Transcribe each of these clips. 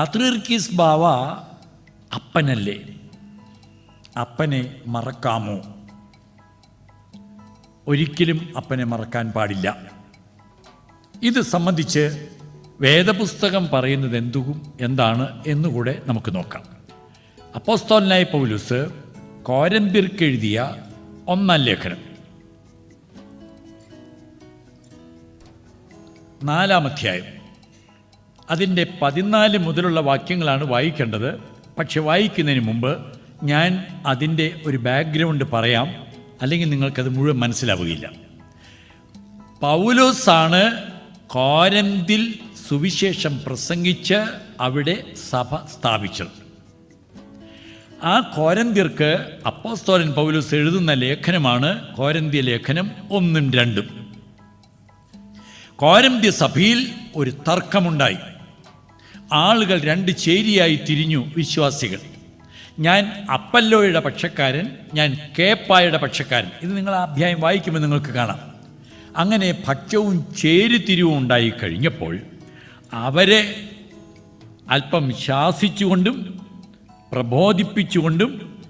പാത്രീർക്കീസ് ബാവ അപ്പനല്ലേ? അപ്പനെ മറക്കാമോ? ഒരിക്കലും അപ്പനെ മറക്കാൻ പാടില്ല. ഇത് സംബന്ധിച്ച് വേദപുസ്തകം പറയുന്നത് എന്തും എന്താണ് എന്നുകൂടെ നമുക്ക് നോക്കാം. അപ്പോസ്തോലനായ പൗലുസ് കോരമ്പിർക്ക് എഴുതിയ ഒന്നാം ലേഖനം. നാലാം അധ്യായം. അതിന്റെ പതിനാല് മുതലുള്ള വാക്യങ്ങളാണ് വായിക്കേണ്ടത്. പക്ഷെ വായിക്കുന്നതിന് മുമ്പ് ഞാൻ അതിന്റെ ഒരു ബാക്ക്ഗ്രൗണ്ട് പറയാം. അല്ലെങ്കിൽ നിങ്ങൾക്കത് മുഴുവൻ മനസ്സിലാവുകയില്ല. പൗലോസാണ് കോരന്തിൽ സുവിശേഷം പ്രസംഗിച്ച് അവിടെ സഭ സ്ഥാപിച്ചത്. ആ കോരന്തിർക്ക് അപ്പോസ്തോലൻ പൗലോസ് എഴുതുന്ന ലേഖനമാണ് കോരന്തിയ ലേഖനം ഒന്നും രണ്ടും. കോരന്തി സഭയിൽ ഒരു തർക്കമുണ്ടായി. ആളുകൾ രണ്ട് ചേരിയായി തിരിഞ്ഞു വിശ്വാസികൾ. ഞാൻ അപ്പല്ലോയുടെ പക്ഷക്കാരൻ ഞാൻ കേപ്പായുടെ പക്ഷക്കാരൻ. ഇത് നിങ്ങൾ അധ്യായം വായിക്കുമ്പോൾ നിങ്ങൾക്ക് കാണാം. അങ്ങനെ ഭക്ഷ്യവും ചേരിതിരിവും ഉണ്ടായി കഴിഞ്ഞപ്പോൾ അവരെ അല്പം ശാസിച്ചുകൊണ്ടും പ്രബോധിപ്പിച്ചുകൊണ്ടും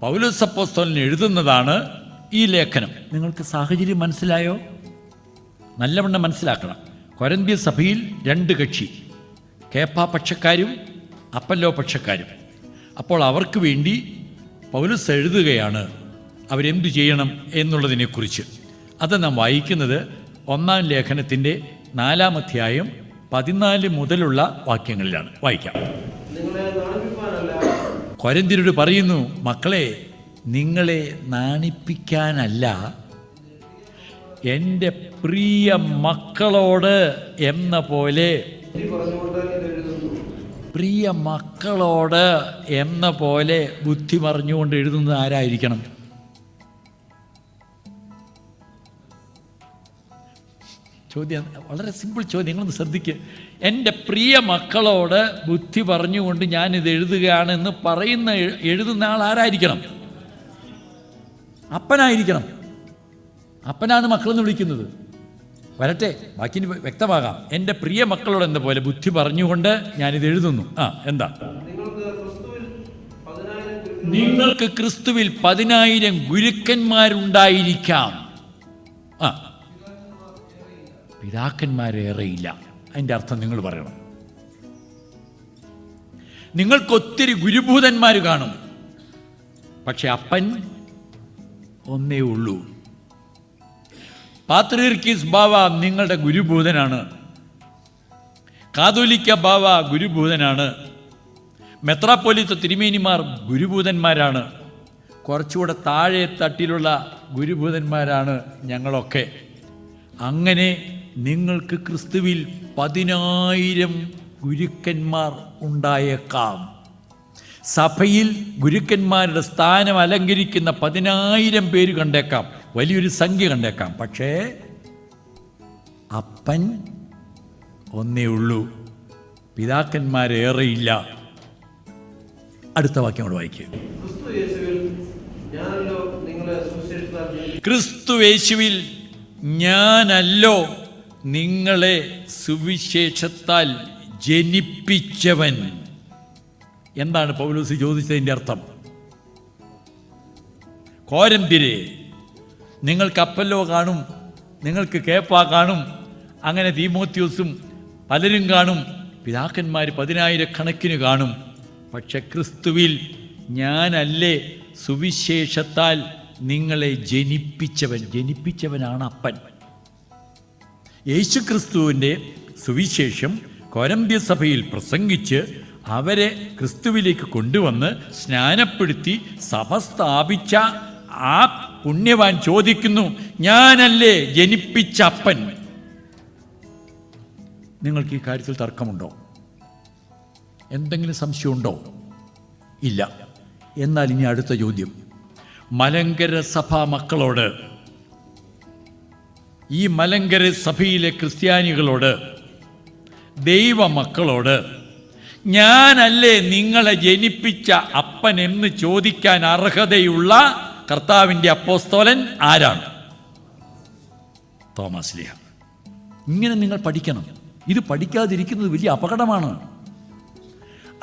പൗലോസപ്പോസ്തോലിന് എഴുതുന്നതാണ് ഈ ലേഖനം. നിങ്ങൾക്ക് സാഹചര്യം മനസ്സിലായോ? നല്ലവണ്ണം മനസ്സിലാക്കണം. കൊരന്തി സഭയിൽ രണ്ട് കക്ഷി. കേപ്പ പക്ഷക്കാരും അപ്പല്ലോ പക്ഷക്കാരും. അപ്പോൾ അവർക്ക് വേണ്ടി പൗലസ് എഴുതുകയാണ് അവരെന്തു ചെയ്യണം എന്നുള്ളതിനെക്കുറിച്ച്. അത് നാം വായിക്കുന്നത് ഒന്നാം ലേഖനത്തിന്റെ നാലാം അധ്യായം പതിനാല് മുതലുള്ള വാക്യങ്ങളിലാണ്. വായിക്കാം. കൊരന്തിരോട് പറയുന്നു മക്കളെ നിങ്ങളെ നാണിപ്പിക്കാനല്ല എന്റെ പ്രിയ മക്കളോട് എന്ന പോലെ പ്രിയ മക്കളോട് എന്ന പോലെ ബുദ്ധി പറഞ്ഞുകൊണ്ട് എഴുതുന്നത് ആരായിരിക്കണം? ചോദ്യം വളരെ സിമ്പിൾ ചോദ്യം നിങ്ങളൊന്ന് ശ്രദ്ധിക്കുക എന്റെ പ്രിയ മക്കളോട് ബുദ്ധി പറഞ്ഞുകൊണ്ട് ഞാനിത് എഴുതുകയാണെന്ന് പറയുന്ന എഴുതുന്ന ആൾ ആരായിരിക്കണം? അപ്പനായിരിക്കണം. അപ്പനാണ് മക്കളെന്ന് വിളിക്കുന്നത്. വരട്ടെ ബാക്കി വ്യക്തമാകാം. എന്റെ പ്രിയ മക്കളോട് എന്ന പോലെ ബുദ്ധി പറഞ്ഞുകൊണ്ട് ഞാനിത് എഴുതുന്നു. ആ എന്താ? നിങ്ങൾക്ക് ക്രിസ്തുവിൽ പതിനായിരം ഗുരുക്കന്മാരുണ്ടായിരിക്കാം. ആ. പിതാക്കന്മാരേറെയില്ല. അതിന്റെ അർത്ഥം നിങ്ങൾ പറയണം. നിങ്ങൾക്കൊത്തിരി ഗുരുഭൂതന്മാർ കാണും. പക്ഷെ അപ്പൻ ഒന്നേ ഉള്ളൂ. പാത്രീർക്കീസ് ബാവ നിങ്ങളുടെ ഗുരുഭൂതനാണ് കാതോലിക്ക ബാവ ഗുരുഭൂതനാണ് മെത്രാപ്പൊലിത്ത തിരുമേനിമാർ ഗുരുഭൂതന്മാരാണ് കുറച്ചുകൂടെ താഴെ തട്ടിലുള്ള ഗുരുഭൂതന്മാരാണ് ഞങ്ങളൊക്കെ. അങ്ങനെ നിങ്ങൾക്ക് ക്രിസ്തുവിൽ പതിനായിരം ഗുരുക്കന്മാർ ഉണ്ടായേക്കാം. സഭയിൽ ഗുരുക്കന്മാരുടെ സ്ഥാനം അലങ്കരിക്കുന്ന പതിനായിരം പേര് കണ്ടേക്കാം. വലിയൊരു സംഖ്യ കണ്ടേക്കാം. പക്ഷേ അപ്പൻ ഒന്നേ ഉള്ളൂ. പിതാക്കന്മാരേറെയില്ല അടുത്ത വാക്യം അവിടെ വായിക്കുക ക്രിസ്തു യേശുവിൽ ഞാനല്ലോ നിങ്ങളെ സുവിശേഷത്താൽ ജനിപ്പിച്ചവൻ. എന്താണ് പൗലോസ് ചോദിച്ചതിന്റെ അർത്ഥം? കോരന്തിരെ നിങ്ങൾക്ക് അപ്പല്ലോ കാണും നിങ്ങൾക്ക് കേപ്പ കാണും അങ്ങനെ തീമോത്യൂസും പലരും കാണും പിതാക്കന്മാർ പതിനായിരക്കണക്കിന് കാണും. പക്ഷെ ക്രിസ്തുവിൽ ഞാനല്ലേ സുവിശേഷത്താൽ നിങ്ങളെ ജനിപ്പിച്ചവൻ? ജനിപ്പിച്ചവനാണ് അപ്പൻ. യേശു ക്രിസ്തുവിന്റെ സുവിശേഷം കൊരമ്പ്യ സഭയിൽ പ്രസംഗിച്ച് അവരെ ക്രിസ്തുവിലേക്ക് കൊണ്ടുവന്ന് സ്നാനപ്പെടുത്തി സഭ സ്ഥാപിച്ച ആ പുണ്യവാൻ ചോദിക്കുന്നു ഞാനല്ലേ ജനിപ്പിച്ച അപ്പൻ? നിങ്ങൾക്ക് ഈ കാര്യത്തിൽ തർക്കമുണ്ടോ? എന്തെങ്കിലും സംശയമുണ്ടോ? ഇല്ല. എന്നാൽ ഇനി അടുത്ത ചോദ്യം. മലങ്കര സഭാ മക്കളോട് ഈ മലങ്കര സഭയിലെ ക്രിസ്ത്യാനികളോട് ദൈവമക്കളോട് ഞാനല്ലേ നിങ്ങളെ ജനിപ്പിച്ച അപ്പൻ എന്ന് ചോദിക്കാൻ അർഹതയുള്ള കർത്താവിന്റെ അപ്പോസ്തോലൻ ആരാണ്? തോമസ് ലിഹ. ഇങ്ങനെ നിങ്ങൾ പഠിക്കണം. ഇത് പഠിക്കാതിരിക്കുന്നത് വലിയ അപകടമാണ്.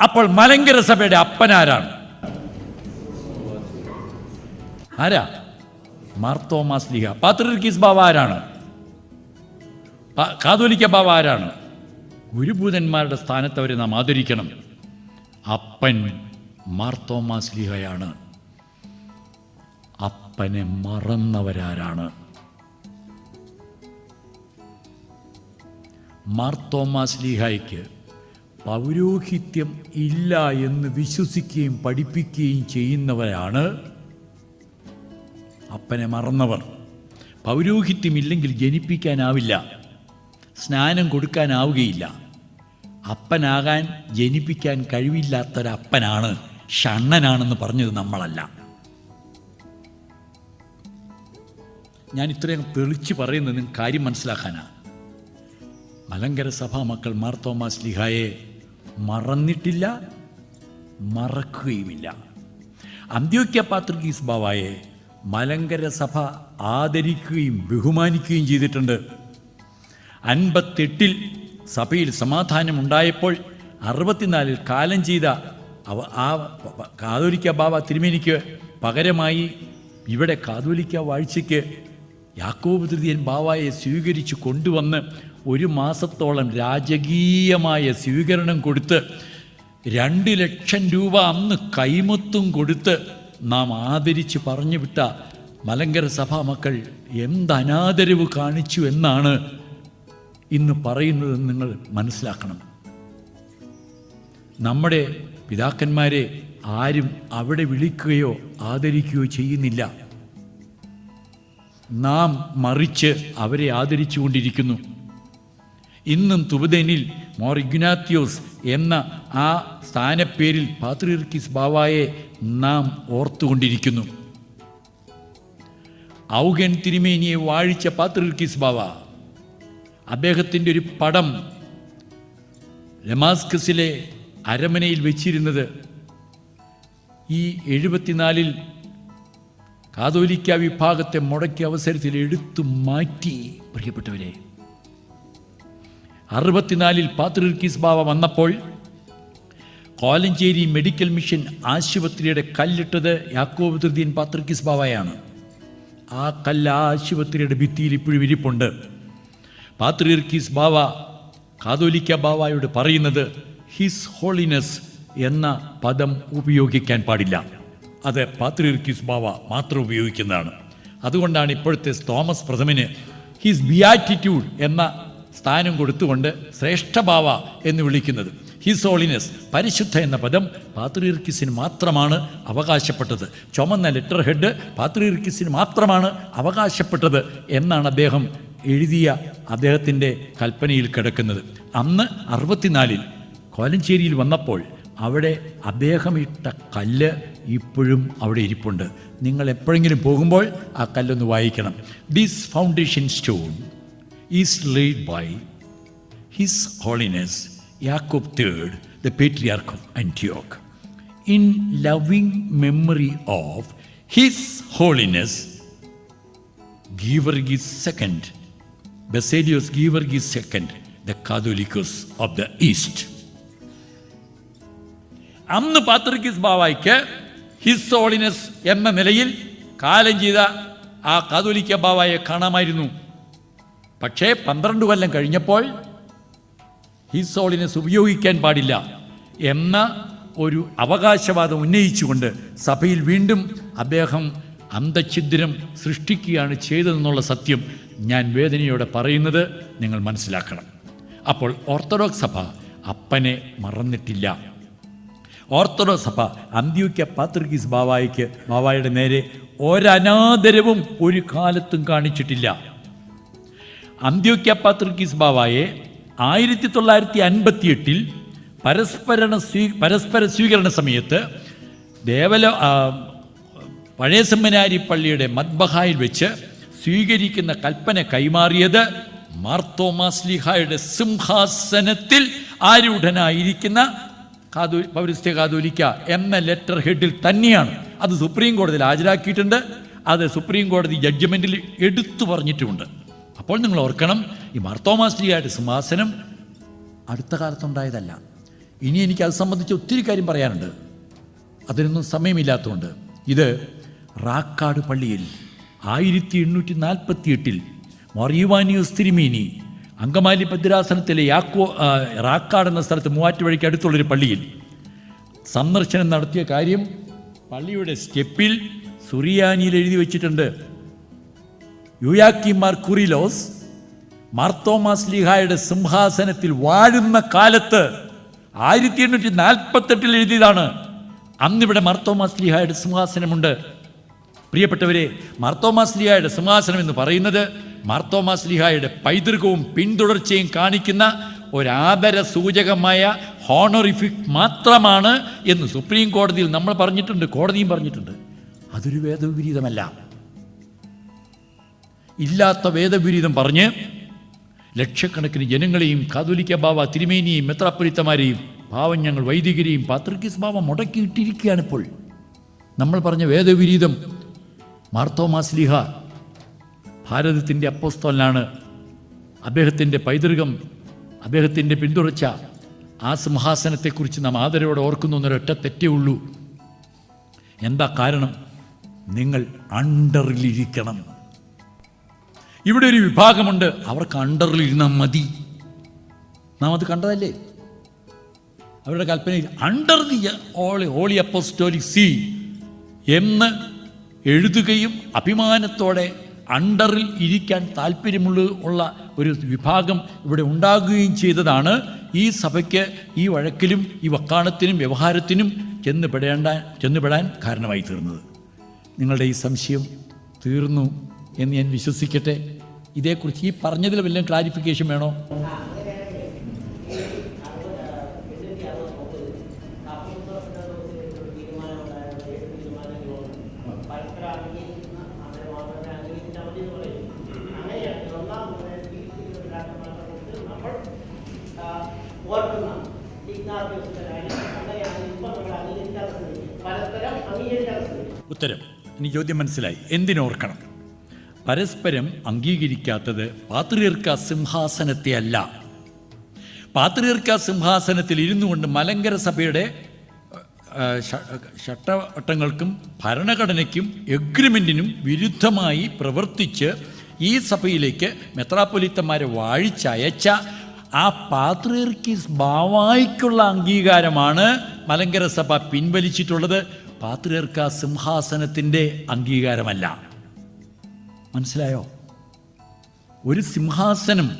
അപ്പോൾ മലങ്കര സഭയുടെ അപ്പനാരാണ് ആരാ? മാർത്തോമാസ് ലിഹ. പാത്രീസ് ബാവ ആരാണ്? കാതോലിക്ക ബാവ ആരാണ്? ഗുരുഭൂതന്മാരുടെ സ്ഥാനത്ത് അവരെ നാം ആദരിക്കണം. അപ്പൻ മാർത്തോമാസ് ലീഹയാണ്. അപ്പനെ മറന്നവരാരാണ്? മാർത്തോമാ ലീഹായ്ക്ക് പൗരോഹിത്യം ഇല്ല എന്ന് വിശ്വസിക്കുകയും പഠിപ്പിക്കുകയും ചെയ്യുന്നവരാണ് അപ്പനെ മറന്നവർ. പൗരോഹിത്യമില്ലെങ്കിൽ ജനിപ്പിക്കാനാവില്ല. സ്നാനം കൊടുക്കാനാവുകയില്ല. അപ്പനാകാൻ ജനിപ്പിക്കാൻ കഴിവില്ലാത്തൊരപ്പനാണ് ഷണ്ണനാണെന്ന് പറഞ്ഞത് നമ്മളല്ല. ഞാൻ ഇത്രയും തെളിച്ച് പറയുന്നത് നിങ്ങൾ കാര്യം മനസ്സിലാക്കാനാണ് മലങ്കര സഭാ മക്കൾ മാർ തോമസ് ലിഹായെ മറന്നിട്ടില്ല മറക്കുകയുമില്ല. അന്ത്യോക്യ പാത്രികീസ് ബാവായെ മലങ്കര സഭ ആദരിക്കുകയും ബഹുമാനിക്കുകയും ചെയ്തിട്ടുണ്ട്. അൻപത്തെട്ടിൽ സഭയിൽ സമാധാനം ഉണ്ടായപ്പോൾ അറുപത്തിനാലിൽ കാലം ചെയ്ത അവ ആ കാതോലിക്ക ബാബ തിരുമേനിക്ക് പകരമായി ഇവിടെ കാതോലിക്ക വാഴ്ചയ്ക്ക് യാക്കോബ് തൃതീയൻ ബാവായെ സ്വീകരിച്ച് കൊണ്ടുവന്ന് ഒരു മാസത്തോളം രാജകീയമായ സ്വീകരണം കൊടുത്ത് രണ്ട് ലക്ഷം രൂപ അന്ന് കൈമൊത്തും കൊടുത്ത് നാം ആദരിച്ച് പറഞ്ഞു വിട്ട മലങ്കര സഭാ മക്കൾ എന്തനാദരവ് കാണിച്ചു എന്നാണ് ഇന്ന് പറയുന്നത് നിങ്ങൾ മനസ്സിലാക്കണം. നമ്മുടെ പിതാക്കന്മാരെ ആരും അവിടെ വിളിക്കുകയോ ആദരിക്കുകയോ ചെയ്യുന്നില്ല. നാം മറിച്ച് അവരെ ആദരിച്ചുകൊണ്ടിരിക്കുന്നു. ഇന്നും തുബദനിൽ മോർ ഇഗ്നാത്യോസ് എന്ന ആ സ്ഥാനപ്പേരിൽ പാത്രീർക്കിസ് ബാവായെ നാം ഓർത്തുകൊണ്ടിരിക്കുന്നു. ഔഗൻ തിരുമേനിയെ വാഴിച്ച പാത്രീർക്കിസ് ബാവ. അദ്ദേഹത്തിന്റെ ഒരു പടം രമാസ്കസിലെ അരമനയിൽ വെച്ചിരുന്നത് ഈ എഴുപത്തിനാലിൽ കാതോലിക്ക വിഭാഗത്തെ മുടക്കിയ അവസരത്തിൽ എടുത്തു മാറ്റി. പ്രിയപ്പെട്ടവരെ അറുപത്തിനാലിൽ പാത്രിർക്കീസ് ബാവ വന്നപ്പോൾ കോലഞ്ചേരി മെഡിക്കൽ മിഷൻ ആശുപത്രിയുടെ കല്ലിട്ടത് യാക്കോബ് തൃതീയൻ പാത്രിർക്കീസ് ബാവയാണ്. ആ കല്ല് ആശുപത്രിയുടെ ഭിത്തിയിൽ ഇപ്പോഴും ഇരിപ്പുണ്ട്. പാത്രിയർക്കീസ് ബാവ കാതോലിക്ക ബാവായോട് പറയുന്നത് ഹിസ് ഹോളിനെസ് എന്ന പദം ഉപയോഗിക്കാൻ പാടില്ല. അത് പാത്രിയർക്കീസ് ബാവ മാത്രം ഉപയോഗിക്കുന്നതാണ്. അതുകൊണ്ടാണ് ഇപ്പോഴത്തെ തോമസ് പ്രഥമന് ഹിസ് ബിയാറ്റിറ്റ്യൂഡ് എന്ന സ്ഥാനം കൊടുത്തുകൊണ്ട് ശ്രേഷ്ഠഭാവ എന്ന് വിളിക്കുന്നത്. ഹിസ് ഹോളിനെസ് പരിശുദ്ധ എന്ന പദം പാത്രിയർക്കിസിന് മാത്രമാണ് അവകാശപ്പെട്ടത്. ചുമന്ന ലെറ്റർ ഹെഡ് പാത്രിയർക്കിസിന് മാത്രമാണ് അവകാശപ്പെട്ടത് എന്നാണ് അദ്ദേഹം എഴുതിയ അദ്ദേഹത്തിന്റെ കൽപ്പനയിൽ കിടക്കുന്നത്. അന്ന് അറുപത്തിനാലിൽ കോലഞ്ചേരിയിൽ വന്നപ്പോൾ അവിടെ അദ്ദേഹം ഇട്ട കല്ല് ഇപ്പോഴും അവിടെ ഇരിപ്പുണ്ട്. നിങ്ങൾ എപ്പോഴെങ്കിലും പോകുമ്പോൾ ആ കല്ലൊന്ന് വായിക്കണം. This foundation stone is laid by his holiness Yakub third the patriarch of ആന്റിയോക്ക് in loving memory of his holiness Georgis II, Basilios Georgis second the Catholicos of the East അന്ന് പാത്രിക്കിസ് ബാവായ്ക്ക് ഹിസ് ഹോളിനെസ് എന്ന നിലയിൽ കാലം ചെയ്ത ആ കാതോലിക്ക ബാവായെ കാണാമായിരുന്നു. പക്ഷേ പന്ത്രണ്ട് കൊല്ലം കഴിഞ്ഞപ്പോൾ ഹിസ് ഹോളിനെസ് ഉപയോഗിക്കാൻ പാടില്ല എന്ന ഒരു അവകാശവാദം ഉന്നയിച്ചുകൊണ്ട് സഭയിൽ വീണ്ടും അദ്ദേഹം അന്തഛിദ്രം സൃഷ്ടിക്കുകയാണ് ചെയ്തതെന്നുള്ള സത്യം ഞാൻ വേദനയോടെ പറയുന്നത് നിങ്ങൾ മനസ്സിലാക്കണം. അപ്പോൾ ഓർത്തഡോക്സ് സഭ അപ്പനെ മറന്നിട്ടില്ല. ഓർത്തഡോക്സ് സഭ അന്ത്യോക്യ പാത്രികീസ് ബാവായിക്ക് ബാവായുടെ നേരെ ഒരനാദരവും ഒരു കാലത്തും കാണിച്ചിട്ടില്ല. അന്ത്യോക്യ പാത്രികീസ് ബാവായെ ആയിരത്തി തൊള്ളായിരത്തി അൻപത്തി എട്ടിൽ പരസ്പരണ സ്വീ പരസ്പര സ്വീകരണ സമയത്ത് ദേവല പഴയ സെമ്മനാരി പള്ളിയുടെ മദ്ബഹായിൽ വെച്ച് സ്വീകരിക്കുന്ന കൽപ്പന കൈമാറിയത് മാർത്തോമാസ്ലിഹായുടെ സിംഹാസനത്തിൽ ആരൂഢനായിരിക്കുന്ന കാതോ പൗരസ്ത്യ കാതോലിക്ക എന്ന ലെറ്റർ ഹെഡിൽ തന്നെയാണ്. അത് സുപ്രീം കോടതിയിൽ ഹാജരാക്കിയിട്ടുണ്ട്. അത് സുപ്രീം കോടതി ജഡ്ജ്മെന്റിൽ എടുത്തു പറഞ്ഞിട്ടുമുണ്ട്. അപ്പോൾ നിങ്ങൾ ഓർക്കണം ഈ മാർത്തോമാസ്ലിയായിട്ട് സിംഹാസനം അടുത്ത കാലത്തുണ്ടായതല്ല. ഇനി എനിക്ക് അത് സംബന്ധിച്ച് ഒത്തിരി കാര്യം പറയാനുണ്ട്. അതിനൊന്നും സമയമില്ലാത്തതുകൊണ്ട്. ഇത് റാക്കാട് പള്ളിയിൽ ആയിരത്തി എണ്ണൂറ്റി നാൽപ്പത്തി എട്ടിൽ മൊറീവാനിയോസ് തിരുമേനി അങ്കമാലി ഭദ്രാസനത്തിലെ യാക്കോ റാക്കാട് എന്ന സ്ഥലത്ത് മൂവാറ്റുപുഴയ്ക്ക് അടുത്തുള്ളൊരു പള്ളിയിൽ സന്ദർശനം നടത്തിയ കാര്യം പള്ളിയുടെ സ്റ്റെപ്പിൽ സുറിയാനിയിൽ എഴുതി വച്ചിട്ടുണ്ട്. യുയാക്കിമാർ കുറിലോസ് മാർത്തോമാസ് ലിഹായുടെ സിംഹാസനത്തിൽ വാഴുന്ന കാലത്ത് ആയിരത്തി എണ്ണൂറ്റി നാൽപ്പത്തെട്ടിൽ എഴുതിയതാണ്. അന്നിവിടെ മാർത്തോമാസ് ലിഹായുടെ സിംഹാസനമുണ്ട്. പ്രിയപ്പെട്ടവരെ മാർത്തോമാസ് ലിഹായുടെ സിംഹാസനം എന്ന് പറയുന്നത് മാർത്തോമാസ് ലിഹായുടെ പൈതൃകവും പിന്തുടർച്ചയും കാണിക്കുന്ന ഒരാദര സൂചകമായ ഹോണറിഫിക് മാത്രമാണ് എന്ന് സുപ്രീം കോടതിയിൽ നമ്മൾ പറഞ്ഞിട്ടുണ്ട് കോടതിയും പറഞ്ഞിട്ടുണ്ട്. അതൊരു വേദവിപരീതമല്ല. ഇല്ലാത്ത വേദവിപരീതം പറഞ്ഞ് ലക്ഷക്കണക്കിന് ജനങ്ങളെയും കാതോലിക്ക ബാവ തിരുമേനിയും മെത്രാപ്പൊലിത്തമാരെയും പാവം ഞങ്ങൾ വൈദികരെയും പാത്രിക്കിസ് ബാവ മുടക്കിയിട്ടിരിക്കുകയാണിപ്പോൾ. നമ്മൾ പറഞ്ഞ വേദവിരീതം മാർത്തോമാസ്ലിഹ ഭാരതത്തിന്റെ അപ്പോസ്തോലാണ് അദ്ദേഹത്തിന്റെ പൈതൃകം അദ്ദേഹത്തിന്റെ പിന്തുടർച്ച. ആ സിംഹാസനത്തെക്കുറിച്ച് നാം ആദരവോടെ ഓർക്കുന്നു എന്നൊരൊറ്റ തെറ്റേ ഉള്ളൂ. എന്താ കാരണം? നിങ്ങൾ അണ്ടറിലിരിക്കണം. ഇവിടെ ഒരു വിഭാഗമുണ്ട് അവർക്ക് അണ്ടറിലിരുന്നാൽ മതി. നാം അത് കണ്ടതല്ലേ? അവരുടെ കൽപ്പനയിൽ under the holy holy apostolic see എന്ന് എഴുതുകയും അഭിമാനത്തോടെ അണ്ടറിൽ ഇരിക്കാൻ താല്പര്യമുള്ള ഉള്ള ഒരു വിഭാഗം ഇവിടെ ഉണ്ടാകുകയും ചെയ്തതാണ്. ഈ സഭയ്ക്ക് ഈ വഴക്കിലും ഈ വക്കാണത്തിനും വ്യവഹാരത്തിനും ചെന്നുപെടേണ്ട ചെന്നുപെടാൻ കാരണമായി തീർന്നത്. നിങ്ങളുടെ ഈ സംശയം തീർന്നു എന്ന് ഞാൻ വിശ്വസിക്കട്ടെ. ഇതേക്കുറിച്ച് ഈ പറഞ്ഞതിൽ വല്ലതും ക്ലാരിഫിക്കേഷൻ വേണോ? ഉത്തരം. ഇനി ചോദ്യം മനസ്സിലായി. എന്തിനോർക്കണം പരസ്പരം അംഗീകരിക്കാത്തത് പാത്രിയർക്ക സിംഹാസനത്തെ അല്ല. പാത്രിയർക്ക സിംഹാസനത്തിൽ ഇരുന്നു കൊണ്ട് മലങ്കര സഭയുടെ ചട്ടവട്ടങ്ങൾക്കും ഭരണഘടനയ്ക്കും എഗ്രിമെന്റിനും വിരുദ്ധമായി പ്രവർത്തിച്ച് ഈ സഭയിലേക്ക് മെത്രാപ്പൊലിത്തന്മാരെ വാഴിച്ചയച്ച ആ പാത്രിയർക്കിസ് ബാവായിക്കുള്ള അംഗീകാരമാണ് മലങ്കര സഭ പിൻവലിച്ചിട്ടുള്ളത്. പാത്രിയർക്ക സിംഹാസനത്തിന്റെ അംഗീകാരമല്ല. മനസ്സിലായോ? ഒരു സിംഹാസനം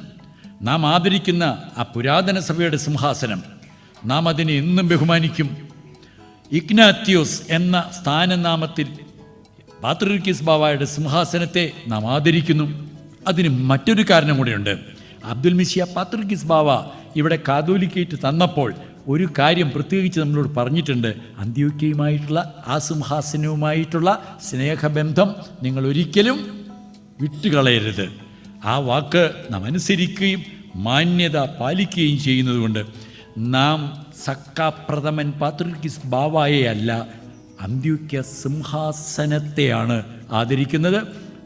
നാം ആദരിക്കുന്ന ആ പുരാതന സഭയുടെ സിംഹാസനം നാം അതിനെ എന്നും ബഹുമാനിക്കും. ഇഗ്നാത്യോസ് എന്ന സ്ഥാനനാമത്തിൽ പാത്രിർക്കിസ് ബാവായുടെ സിംഹാസനത്തെ നാം ആദരിക്കുന്നു. അതിന് മറ്റൊരു കാരണം കൂടെയുണ്ട് അബ്ദുൽ മിഷിയ പാത്രിർക്കിസ് ബാവ ഇവിടെ കാതോലിക്കേറ്റ് തന്നപ്പോൾ ഒരു കാര്യം പ്രത്യേകിച്ച് നമ്മളോട് പറഞ്ഞിട്ടുണ്ട്. അന്ത്യോക്യയുമായിട്ടുള്ള ആ സിംഹാസനവുമായിട്ടുള്ള സ്നേഹബന്ധം നിങ്ങൾ ഒരിക്കലും വിട്ടുകളയരുത്. ആ വാക്ക് നാം അനുസരിക്കുകയും മാന്യത പാലിക്കുകയും ചെയ്യുന്നതുകൊണ്ട് നാം സക്കാപ്രഥമൻ പാത്രിക്കിസ് ബാവായെ അല്ല അന്ത്യോക്യ സിംഹാസനത്തെയാണ് ആദരിക്കുന്നത്.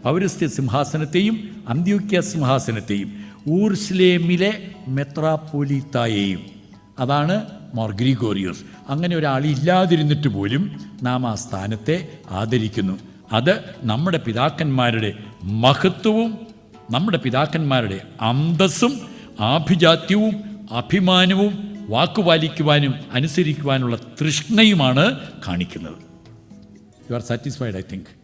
പൗരസ്ത്യ സിംഹാസനത്തെയും അന്ത്യോക്യ സിംഹാസനത്തെയും ഊർസ്ലേമിലെ മെത്രാപ്പൊലിത്തായെയും. അതാണ് മോർ ഗ്രിഗോറിയോസ് അങ്ങനെ ഒരാളില്ലാതിരുന്നിട്ട് പോലും നാം ആ സ്ഥാനത്തെ ആദരിക്കുന്നു. അത് നമ്മുടെ പിതാക്കന്മാരുടെ മഹത്വവും നമ്മുടെ പിതാക്കന്മാരുടെ അന്തസ്സും ആഭിജാത്യവും അഭിമാനവും വാക്കുപാലിക്കുവാനും അനുസരിക്കുവാനുള്ള തൃഷ്ണയുമാണ് കാണിക്കുന്നത്. You are satisfied I think